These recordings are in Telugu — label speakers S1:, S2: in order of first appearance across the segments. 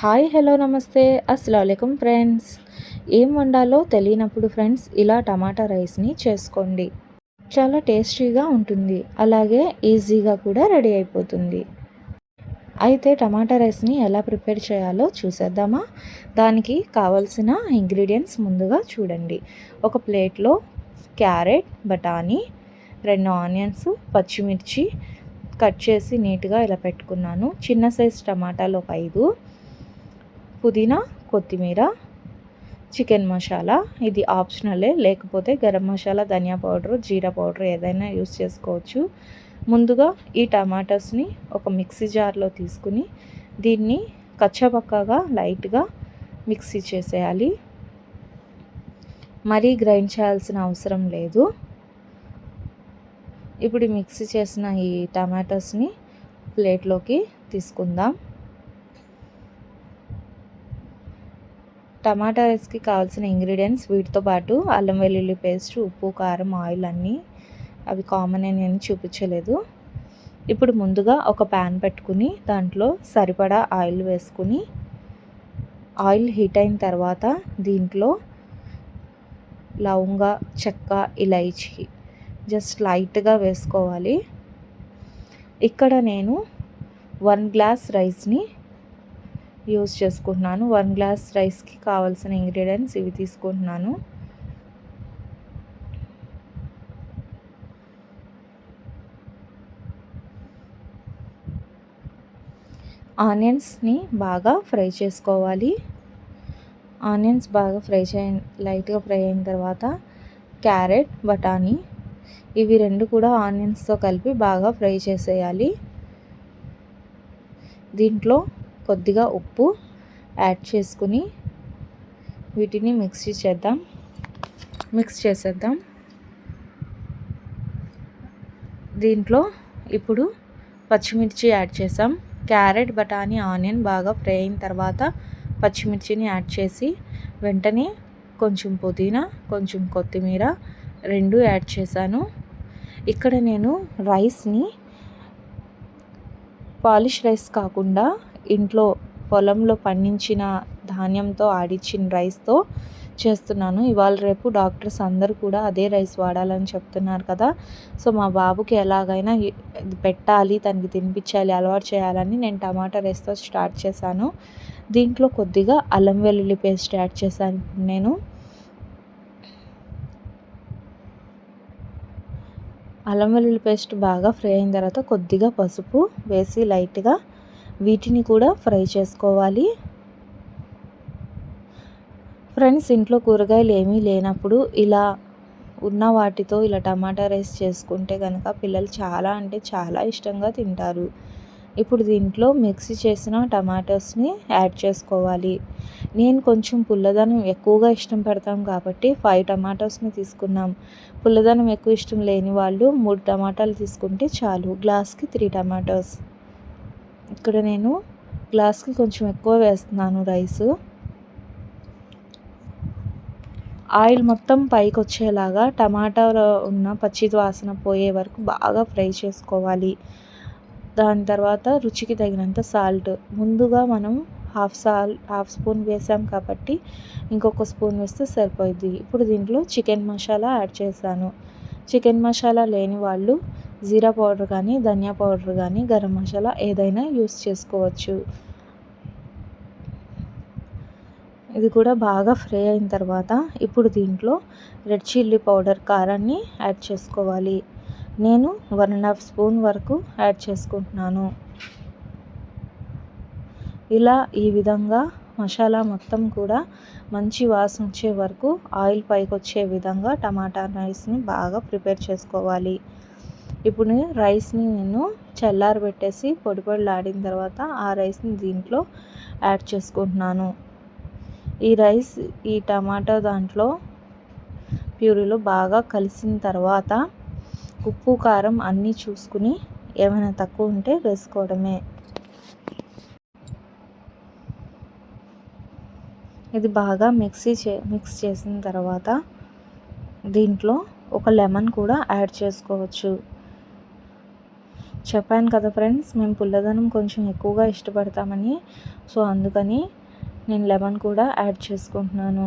S1: హాయ్ హలో నమస్తే. అస్సలం ఫ్రెండ్స్. ఏం వండాలో తెలియనప్పుడు ఫ్రెండ్స్ ఇలా టమాటా రైస్ని చేసుకోండి. చాలా టేస్టీగా ఉంటుంది. అలాగే ఈజీగా కూడా రెడీ అయిపోతుంది. అయితే టమాటా రైస్ని ఎలా ప్రిపేర్ చేయాలో చూసేద్దామా? దానికి కావలసిన ఇంగ్రీడియంట్స్ ముందుగా చూడండి. ఒక ప్లేట్లో క్యారెట్ బఠానీ రెండు ఆనియన్స్ పచ్చిమిర్చి కట్ చేసి నీట్గా ఇలా పెట్టుకున్నాను. చిన్న సైజ్ టమాటాలు ఒక ఐదు. పుదీనా కొత్తిమీర చికెన్ మసాలా. ఇది ఆప్షనలే. లేకపోతే గరం మసాలా ధనియా పౌడర్ జీరా పౌడర్ ఏదైనా యూస్ చేసుకోవచ్చు. ముందుగా ఈ టమాటాస్ని ఒక మిక్సీ జార్లో తీసుకుని దీన్ని కచ్చపక్కగా లైట్గా మిక్సీ చేసేయాలి. మరీ గ్రైండ్ చేయాల్సిన అవసరం లేదు. ఇప్పుడు మిక్సీ చేసిన ఈ టమాటోస్ని ప్లేట్లోకి తీసుకుందాం. టమాటా రైస్కి కావాల్సిన ఇంగ్రీడియంట్స్ వీటితో పాటు అల్లం వెల్లుల్లి పేస్ట్ ఉప్పు కారం ఆయిల్ అన్నీ అవి కామన్ అని నేను చూపించలేదు. ఇప్పుడు ముందుగా ఒక ప్యాన్ పెట్టుకుని దాంట్లో సరిపడా ఆయిల్ వేసుకుని ఆయిల్ హీట్ అయిన తర్వాత దీంట్లో లవంగ చెక్క ఇలైచి జస్ట్ లైట్గా వేసుకోవాలి. ఇక్కడ నేను వన్ గ్లాస్ రైస్ని యూస్ చేసుకుంటున్నాను. వన్ గ్లాస్ రైస్కి కావాల్సిన ఇంగ్రీడియంట్స్ ఇవి తీసుకుంటున్నాను. ఆనియన్స్ని బాగా ఫ్రై చేసుకోవాలి. ఆనియన్స్ బాగా ఫ్రై చే లైట్గా ఫ్రై అయిన తర్వాత క్యారెట్ బఠానీ ఇవి రెండు కూడా ఆనియన్స్తో కలిపి బాగా ఫ్రై చేసేయాలి. దీంట్లో కొద్దిగా ఉప్పు యాడ్ చేసుకుని వీటిని మిక్సీ చేద్దాం. మిక్స్ చేసేద్దాం. దీంట్లో ఇప్పుడు పచ్చిమిర్చి యాడ్ చేసాం. క్యారెట్ బఠానీ ఆనియన్ బాగా ఫ్రై అయిన తర్వాత పచ్చిమిర్చిని యాడ్ చేసి వెంటనే కొంచెం పుదీనా కొంచెం కొత్తిమీర రెండు యాడ్ చేశాను. ఇక్కడ నేను రైస్ని పాలిష్ రైస్ కాకుండా ఇంట్లో పొలంలో పండించిన ధాన్యంతో ఆడిచ్చిన రైస్తో చేస్తున్నాను. ఇవాళ రేపు డాక్టర్స్ అందరూ కూడా అదే రైస్ వాడాలని చెప్తున్నారు కదా. సో మా బాబుకి ఎలాగైనా పెట్టాలి తనకి తినిపించాలి అలవాటు చేయాలని నేను టమాటా రైస్తో స్టార్ట్ చేశాను. దీంట్లో కొద్దిగా అల్లం వెల్లుల్లి పేస్ట్ యాడ్ చేశాను నేను. అల్లం వెల్లుల్లి పేస్ట్ బాగా ఫ్రై అయిన తర్వాత కొద్దిగా పసుపు వేసి లైట్గా వీటిని కూడా ఫ్రై చేసుకోవాలి. ఫ్రెండ్స్ ఇంట్లో కూరగాయలు ఏమీ లేనప్పుడు ఇలా ఉన్న వాటితో ఇలా టమాటా రైస్ చేసుకుంటే కనుక పిల్లలు చాలా అంటే చాలా ఇష్టంగా తింటారు. ఇప్పుడు దీంట్లో మిక్సీ చేసిన టమాటోస్ని యాడ్ చేసుకోవాలి. నేను కొంచెం పుల్లదనం ఎక్కువగా ఇష్టం పెడతాం కాబట్టి ఫైవ్ టమాటోస్ని తీసుకున్నాం. పుల్లదనం ఎక్కువ ఇష్టం లేని వాళ్ళు మూడు టమాటాలు తీసుకుంటే చాలు. గ్లాస్కి త్రీ టమాటోస్. ఇక్కడ నేను గ్లాస్కి కొంచెం ఎక్కువ వేస్తున్నాను రైస్. ఆయిల్ మొత్తం పైకి వచ్చేలాగా టమాటాలో ఉన్న పచ్చి వాసన పోయే వరకు బాగా ఫ్రై చేసుకోవాలి. దాని తర్వాత రుచికి తగినంత సాల్ట్. ముందుగా మనం హాఫ్ సాల్ హాఫ్ స్పూన్ వేసాం కాబట్టి ఇంకొక స్పూన్ వేస్తే సరిపోయింది ఇప్పుడు దీంట్లో చికెన్ మసాలా యాడ్ చేశాను. చికెన్ మసాలా లేని వాళ్ళు జీరా పౌడర్ కానీ ధనియా పౌడర్ కానీ గరం మసాలా ఏదైనా యూస్ చేసుకోవచ్చు. ఇది కూడా బాగా ఫ్రై అయిన తర్వాత ఇప్పుడు దీంట్లో రెడ్ చిల్లీ పౌడర్ కారాన్ని యాడ్ చేసుకోవాలి. నేను వన్ అండ్ హాఫ్ స్పూన్ వరకు యాడ్ చేసుకుంటున్నాను. ఇలా ఈ విధంగా మసాలా మొత్తం కూడా మంచి వాసన వచ్చే వరకు ఆయిల్ పైకి వచ్చే విధంగా టమాటా రైస్ని బాగా ప్రిపేర్ చేసుకోవాలి. ఇప్పుడు రైస్ని నేను చల్లారబెట్టేసి పొడి పొడిలాడిన తర్వాత ఆ రైస్ని దీంట్లో యాడ్ చేసుకుంటున్నాను. ఈ రైస్ ఈ టమాటో దాంట్లో ప్యూరీలో బాగా కలిసిన తర్వాత ఉప్పు కారం అన్నీ చూసుకుని ఏమైనా తక్కువ ఉంటే వేసుకోవడమే. ఇది బాగా మిక్సీ చే మిక్స్ చేసిన తర్వాత దీంట్లో ఒక లెమన్ కూడా యాడ్ చేసుకోవచ్చు. చెప్పాను కదా ఫ్రెండ్స్ మేము పుల్లదనం కొంచెం ఎక్కువగా ఇష్టపడతామని. సో అందుకని నేను లెమన్ కూడా యాడ్ చేసుకుంటున్నాను.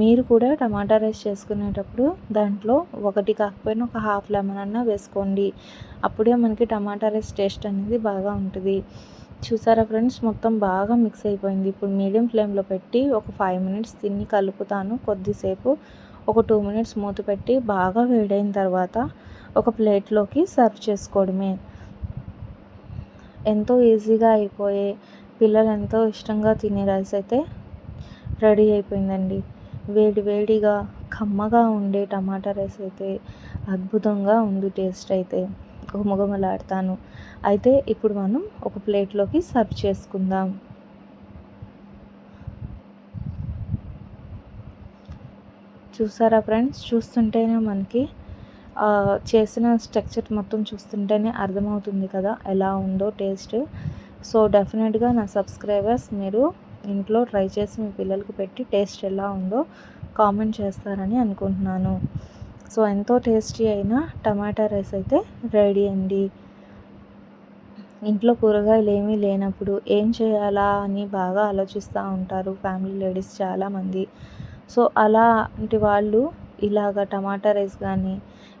S1: మీరు కూడా టమాటా రైస్ చేసుకునేటప్పుడు దాంట్లో ఒకటి కాకపోయినా ఒక హాఫ్ లెమన్ అన్నా వేసుకోండి. అప్పుడే మనకి టమాటా రైస్ టేస్ట్ అనేది బాగా ఉంటుంది. చూసారా ఫ్రెండ్స్ మొత్తం బాగా మిక్స్ అయిపోయింది. ఇప్పుడు మీడియం ఫ్లేమ్లో పెట్టి ఒక ఫైవ్ మినిట్స్ తిని కలుపుతాను. కొద్దిసేపు ఒక టూ మినిట్స్ మూత పెట్టి బాగా వేడైన తర్వాత ఒక ప్లేట్లోకి సర్వ్ చేసుకోవడమే. ఎంతో ఈజీగా అయిపోయే పిల్లలు ఎంతో ఇష్టంగా తినే రైస్ అయితే రెడీ అయిపోయిందండి. వేడి వేడిగా కమ్మగా ఉండే టమాటా రైస్ అయితే అద్భుతంగా ఉంది టేస్ట్ అయితే. గుమగుమలాడతాను అయితే ఇప్పుడు మనం ఒక ప్లేట్లోకి సర్వ్ చేసుకుందాం. చూసారా ఫ్రెండ్స్? చూస్తుంటేనే మనకి చేసిన స్ట్రక్చర్ మొత్తం చూస్తుంటేనే అర్థమవుతుంది కదా ఎలా ఉందో టేస్ట్. సో డెఫినెట్గా నా సబ్స్క్రైబర్స్ మీరు ఇంట్లో ట్రై చేసి మీ పిల్లలకు పెట్టి టేస్ట్ ఎలా ఉందో కామెంట్ చేస్తారని అనుకుంటున్నాను. సో ఎంతో టేస్టీ అయిన టమాటా రైస్ అయితే రెడీ అండి. ఇంట్లో కూరగాయలు ఏమీ లేనప్పుడు ఏం చేయాలా అని బాగా ఆలోచిస్తూ ఉంటారు ఫ్యామిలీ లేడీస్ చాలామంది. సో అలాంటి వాళ్ళు ఇలాగ టమాటా రైస్ కానీ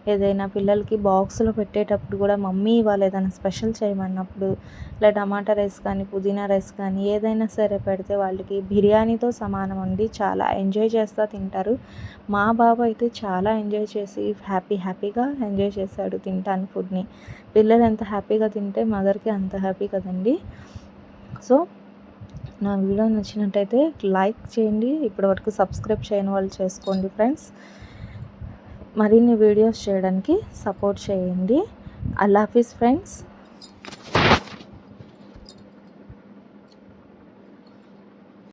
S1: ఏదైనా పిల్లలకి బాక్స్లో పెట్టేటప్పుడు కూడా మమ్మీ ఇవాళ ఏదైనా స్పెషల్ చేయమన్నప్పుడు ఇలా టమాటా రైస్ కానీ పుదీనా రైస్ కానీ ఏదైనా సరే పెడితే వాళ్ళకి బిర్యానీతో సమానం అండి. చాలా ఎంజాయ్ చేస్తూ తింటారు. మా బాబు అయితే చాలా ఎంజాయ్ చేసి హ్యాపీ హ్యాపీగా ఎంజాయ్ చేశాడు తింటాను ఫుడ్ని. పిల్లలు ఎంత హ్యాపీగా తింటే మదర్కి అంత హ్యాపీ కదండి. సో నా వీడియో నచ్చినట్టయితే లైక్ చేయండి ఇప్పటివరకు సబ్స్క్రైబ్ చేయని వాళ్ళు చేసుకోండి ఫ్రెండ్స్. మరిన్ని వీడియోస్ చేయడానికి సపోర్ట్ చేయండి. అల్లాఫీస్ ఫ్రెండ్స్.